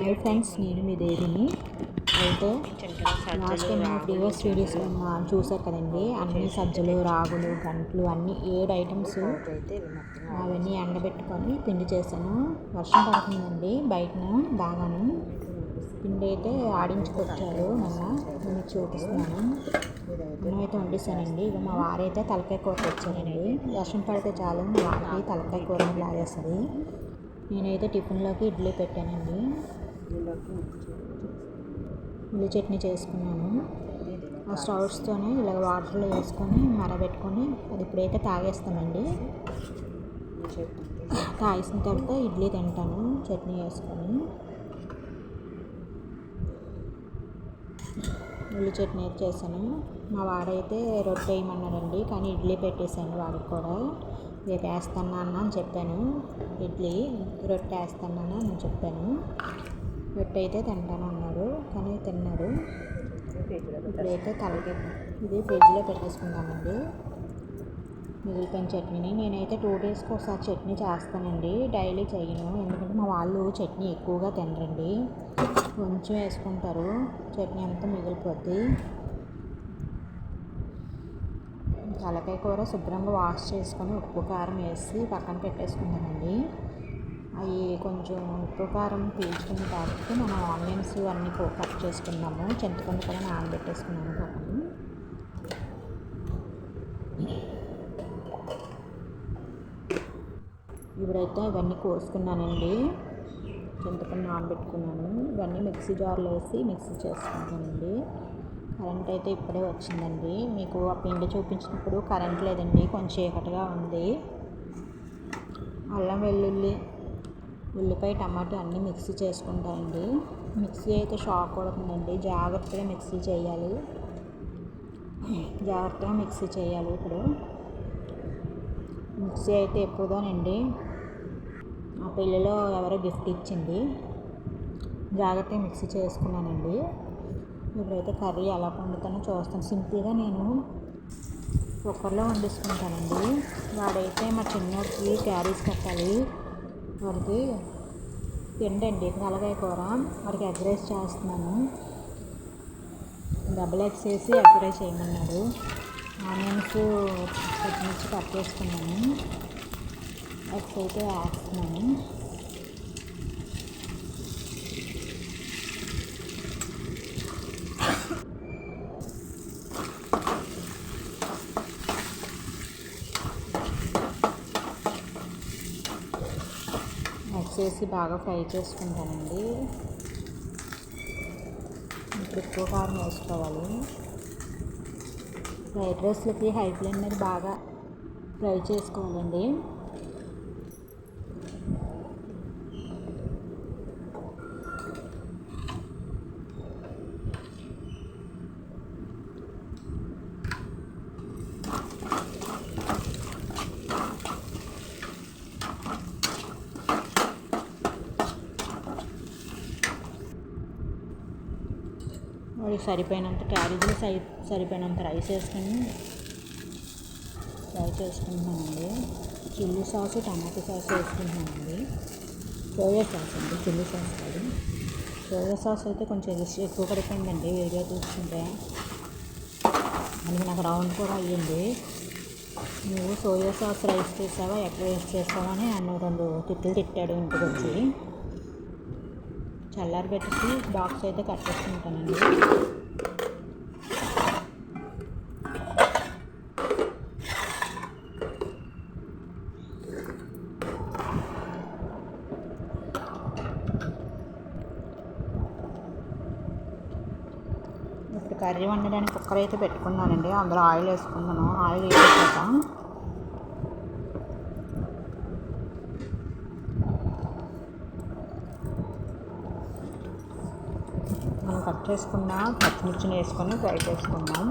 Hi friends నేను మీ దేవిని. అయితే లాస్ట్ టైం నా ప్రీవియస్ వీడియోస్లో చూసారు కదండి. అన్ని సజ్జలు రాగులు గంటలు అన్ని ఏడు ఐటమ్స్ అవన్నీ ఎండబెట్టుకొని పిండి చేశాను. వర్షం పడుతుందండి బయటన బాగాను. పిండి అయితే ఆడించుకొచ్చారు మొన్న నేను చూపిస్తున్నాను నేను అయితే వండిస్తానండి ఇక మా వారైతే తలకాయ కూర తెచ్చారండి. వర్షం పడితే చాలు మా వారికి తలకాయ కూర లాగేస్తుంది. నేనైతే టిఫిన్లోకి ఇడ్లీ పెట్టానండి. ఉల్లి చట్నీ చేసుకున్నాను. ఆ స్టౌట్స్తోనే ఇలా వాటర్లో వేసుకొని మరబెట్టుకొని అది ఇప్పుడైతే తాగేస్తామండి తాగేసిన తర్వాత ఇడ్లీ తింటాను చట్నీ వేసుకొని ఉల్లి చట్నీ అయితే చేశాను. మా వాడైతే రొట్టె వేయమన్నాడండి కానీ ఇడ్లీ పెట్టేశాను వాడికి కూడా. రేపు వేస్తాను అన్న అని చెప్పాను. ఇడ్లీ రొట్టె వేస్తాను అని చెప్పాను. రొట్టె తింటాను అన్నాడు కానీ తిన్నాడు. ఇప్పుడైతే తలకి ఇది ఫ్రిడ్జ్లో పెట్టేసుకుందామండి. మిగిలిపోయిన చట్నీని నేనైతే టూ డేస్కి ఒకసారి చట్నీ చేస్తానండి డైలీ చేయను ఎందుకంటే మా వాళ్ళు చట్నీ ఎక్కువగా తినరండి. కొంచెం వేసుకుంటారు చట్నీ అంతా మిగిలిపోద్ది. తలకాయ కూర శుభ్రంగా వాష్ చేసుకొని ఉప్పు కారం వేసి పక్కన పెట్టేసుకుంటానండి అవి కొంచెం ఉప్పు కారం పీల్చుకున్న తర్వాత మనం ఆనియన్స్ అన్నీ కట్ చేసుకున్నాము చింతపండు కూడా నానబెట్టేసుకున్నాము పక్కన ఇప్పుడైతే ఇవన్నీ కోసుకున్నానండి. చింతపండు నానబెట్టుకున్నాను. ఇవన్నీ మిక్సీ జార్లో వేసి మిక్సీ చేసుకుంటానండి. కరెంట్ అయితే ఇప్పుడే వచ్చిందండి. మీకు ఆ పిండి చూపించినప్పుడు కరెంట్ లేదండి. కొంచెం చీకటిగా ఉంది. అల్లం వెల్లుల్లి ఉల్లిపాయ టమాటా అన్నీ మిక్సీ చేసుకుంటానండి మిక్సీ అయితే షాక్ కొడుతుందండి. జాగ్రత్తగా మిక్సీ చేయాలి. జాగ్రత్తగా మిక్సీ చేయాలి ఇప్పుడు. మిక్సీ అయితే ఎప్పుడుదోనండి. ఆ పెళ్ళిలో ఎవరో గిఫ్ట్ ఇచ్చింది. జాగ్రత్తగా మిక్సీ చేసుకున్నానండి. ఇప్పుడైతే కర్రీ ఎలా వండుతానో చూస్తాను. సింపుల్గా నేను కుక్కర్లో వండేసుకుంటానండి. వాడైతే మా చిన్నోడికి క్యారీస్ కట్టాలి. వాళ్ళకి తిండండి నలగాయ కూర వాడికి ఎగ్ రైస్ చేస్తున్నాను. డబుల్ ఎగ్స్ వేసి ఎగ్ రైస్ చేయమన్నాడు. ఆనియన్స్ పచ్చిమిర్చి కట్ చేసుకున్నాను. ఎగ్స్ అయితే వేస్తున్నాను ఎగ్స్ వేసి బాగా ఫ్రై చేసుకుంటానండి. ఇప్పుడు ఎక్కువ కారం వేసుకోవాలి. ఫ్రైడ్ రైస్లకి హై ఫ్లేమ్ మీద బాగా ఫ్రై చేసుకోవాలండి వాడికి సరిపోయినంత క్యారేజీలు సరి సరిపోయినంత రైస్ వేసుకొని ఫ్రై చేసుకుంటున్నామండి చిల్లీ సాస్ టమాటో సాస్ వేసుకుంటున్నామండి సోయా సాస్ అండి చిల్లీ సాస్ కాదు. సోయా సాస్ అయితే కొంచెం ఎక్కువ పడిపోయిందండి వీడియో చూస్తుంటే. అందుకే నాకు రౌండ్ కూడా అయ్యింది. నువ్వు సోయా సాస్ రైస్ చేసావా ఎక్కడ వేస్ట్ చేస్తావా అని నన్ను రెండు తిట్లు తిట్టాడు ఇంటికి వచ్చి చల్లారి పెట్టేసి బాక్స్ అయితే కట్టేసుకుంటానండి. ఇప్పుడు కర్రీ వండడానికి కుక్కర్ అయితే పెట్టుకున్నానండి. అందులో ఆయిల్ వేసుకున్నాను. ఆయిల్ వేసాక మనం కట్ చేసుకున్న పచ్చిమిర్చిని వేసుకొని ఫ్రై చేసుకుందాం.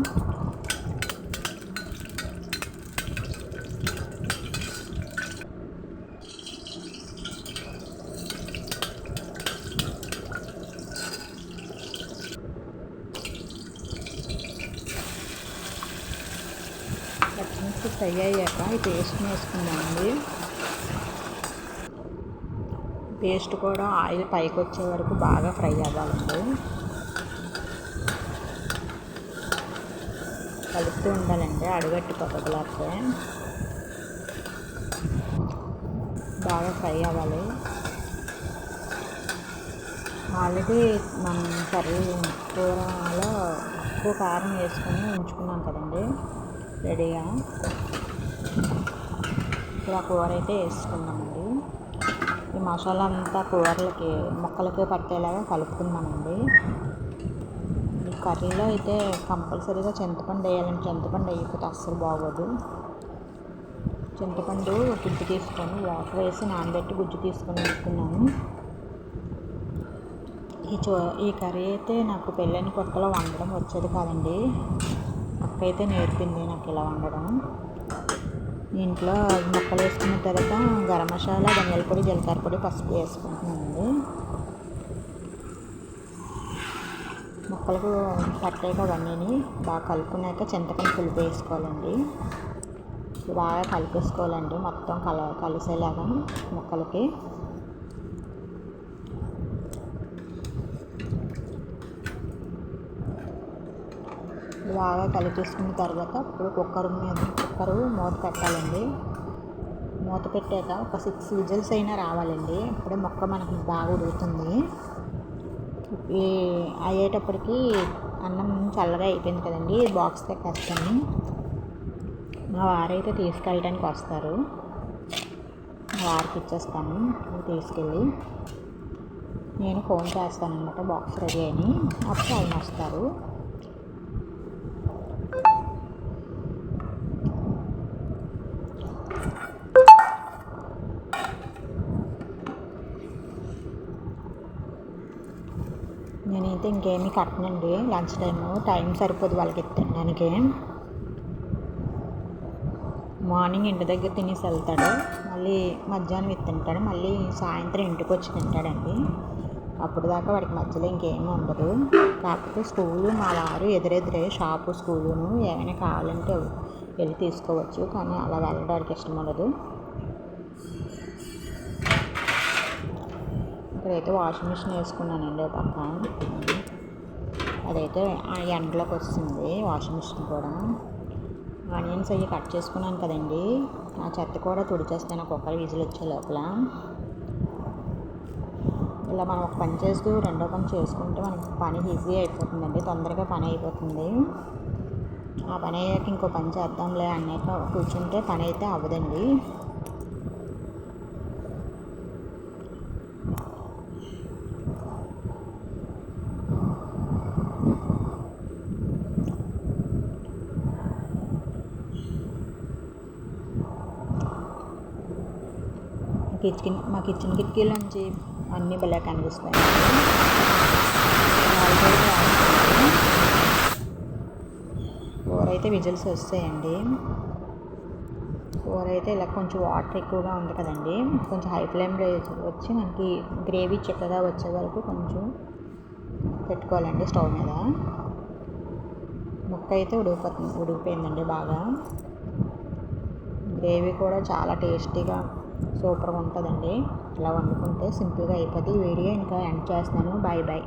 పచ్చిమిర్చి ఫ్రై అయ్యాక ఈ పేస్ట్ని వేసుకుందామండి. పేస్ట్ కూడా ఆయిల్ పైకి వచ్చే వరకు బాగా ఫ్రై అవ్వాలండి. కలుపుతూ ఉండాలండి అడుగట్టి పక్కకులేకపోతే బాగా ఫ్రై అవ్వాలి. ఆల్రెడీ మనం కర్రీ కూరలో ఎక్కువ కారం వేసుకొని ఉంచుకున్నాం కదండి రెడీగా. ఇప్పుడు ఆ కూర అయితే వేసుకున్నామండి ఈ మసాలా అంతా కూరలకి మొక్కలకి పట్టేలాగా కలుపుకున్నామండి కర్రీలో అయితే కంపల్సరీగా చింతపండు వేయాలండి. చింతపండు వేయకపోతే అస్సలు బాగోదు. చింతపండు గుజ్జు తీసుకొని వాటర్ వేసి నానబెట్టి గుజ్జు తీసుకొని వేసుకున్నాను. ఈ చో ఈ కర్రీ అయితే నాకు పెళ్ళైన కొత్తలో వండడం వచ్చేది కాదండి. అక్క అయితే నేర్పింది నాకు ఇలా వండడం. ఇంట్లో ముక్కలు వేసుకున్న తర్వాత గరం మసాలా ధనియాల పొడి జీలకర్ర పొడి పసుపు వేసుకుంటున్నానండి. ముక్కలకు పట్టాక అవన్నీ బాగా కలుపుకున్నాక చింతపండు పులుపు వేసుకోవాలండి. బాగా కలిపేసుకోవాలండి మొత్తం కల కలిసేలాగా ముక్కలకి. బాగా కలిపేసుకున్న తర్వాత ఇప్పుడు కుక్కర్ మీద కుక్కరు మూత పెట్టాలండి. మూత పెట్టాక ఒక సిక్స్ విజిల్స్ అయినా రావాలండి. అప్పుడే మొక్క మనకి బాగా ఉడుకుతుంది. అయ్యేటప్పటికి అన్నం చల్లగా అయిపోయింది కదండి బాక్స్ పెట్టేస్తాను మా వారైతే తీసుకెళ్ళడానికి వస్తారు. వారికి ఇచ్చేస్తాను తీసుకెళ్ళి. నేను ఫోన్ చేస్తాను అనమాట బాక్స్ రెడీ అని అప్పుడు ఆయన వస్తారు. నేనైతే ఇంకేమీ కట్టనండి. లంచ్ టైము టైం సరిపోదు వాళ్ళకి తినడానికి. మార్నింగ్ ఇంటి దగ్గర తినేసి వెళ్తాడు. మళ్ళీ మధ్యాహ్నం ఇది తింటాడు. మళ్ళీ సాయంత్రం ఇంటికి వచ్చి తింటాడండి. అప్పుడు దాకా వాడికి మధ్యలో ఇంకేమీ ఉండదు. కాకపోతే స్కూలు మా వారు ఎదురెదురే షాపు స్కూలును ఏమైనా కావాలంటే వెళ్ళి తీసుకోవచ్చు. కానీ అలా వెళ్ళడానికి ఇష్టం ఉండదు. ఇక్కడైతే వాషింగ్ మిషన్ వేసుకున్నానండి ఒక పక్క. అదైతే ఆ ఎండలోకి వస్తుంది వాషింగ్ మిషన్ కూడా. ఆనియన్స్ అవి కట్ చేసుకున్నాను కదండి. ఆ చెత్త కూడా తుడిచేస్తాను ఒక్కొక్కరు విజిల్ వచ్చే లోపల. ఇలా మనం ఒక పని చేస్తూ రెండో పని చేసుకుంటే మనకి పని ఈజీ అయిపోతుందండి తొందరగా పని అయిపోతుంది. ఆ పని అయ్యాక ఇంకో పని చేద్దాంలే అన్నాక కూర్చుంటే పని అయితే అవ్వదండి. కిచెన్ మా కిచెన్ కిటికీలోంచి అన్నీ భలే కనిపిస్తాయి. కూర అయితే విజిల్స్ వస్తాయండి. కూర అయితే ఇలా కొంచెం వాటర్ ఎక్కువగా ఉంది కదండి. కొంచెం హై ఫ్లేమ్లో వచ్చి మనకి గ్రేవీ చిక్కగా వచ్చే వరకు కొంచెం పెట్టుకోవాలండి స్టవ్ మీద. ముక్క అయితే ఉడికిపోతుంది ఉడికిపోయిందండి బాగా. గ్రేవీ కూడా చాలా టేస్టీగా సూపర్గా ఉంటుందండి. ఇలా వండుకుంటే సింపుల్గా అయిపోతుంది ఈ వీడియో ఇంకా ఎండ్ చేస్తున్నాను. Bye bye.